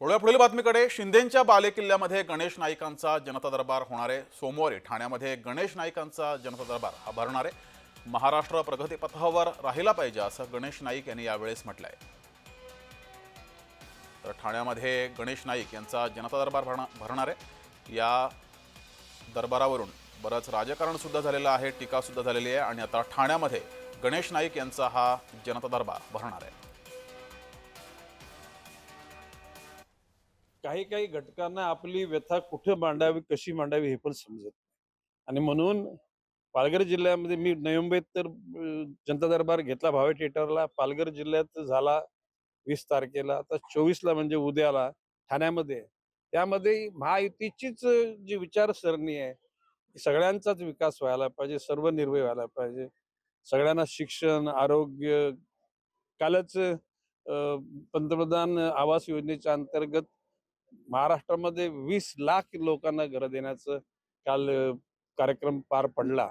वळूया पुढील बातमीकडे शिंदेंच्या बालेकिल्ल्यामध्ये गणेश नाईकांचा जनता दरबार होणार आहे. सोमवारी ठाण्यामध्ये गणेश नाईकांचा जनता दरबार हा भरणार आहे. महाराष्ट्र प्रगतीपथावर राहिला पाहिजे असं गणेश नाईक यांनी यावेळेस म्हटलं आहे तर ठाण्यामध्ये गणेश नाईक यांचा जनता दरबार भरणा- भरणार आहे. या दरबारावरून बरंच राजकारण सुद्धा झालेलं आहे टीकासुद्धा झालेली आहे आणि आता ठाण्यामध्ये गणेश नाईक यांचा हा जनता दरबार भरणार आहे. काही काही घटकांना आपली व्यथा कुठे मांडावी कशी मांडावी हे पण समजत आणि म्हणून पालघर जिल्ह्यामध्ये मी नोव्हेंबरीत तर जनता दरबार घेतला भावे थिएटरला. पालघर जिल्ह्यात झाला वीस तारखेला. आता चोवीसला म्हणजे उद्याला ठाण्यामध्ये. त्यामध्ये महायुतीचीच जी विचारसरणी आहे सगळ्यांचाच विकास व्हायला पाहिजे सर्व निर्भय व्हायला पाहिजे. सगळ्यांना शिक्षण आरोग्य कालच अं, पंतप्रधान आवास योजनेच्या अंतर्गत महाराष्ट्रामध्ये वीस लाख लोकांना घरं देण्याचं काल कार्यक्रम पार पडला.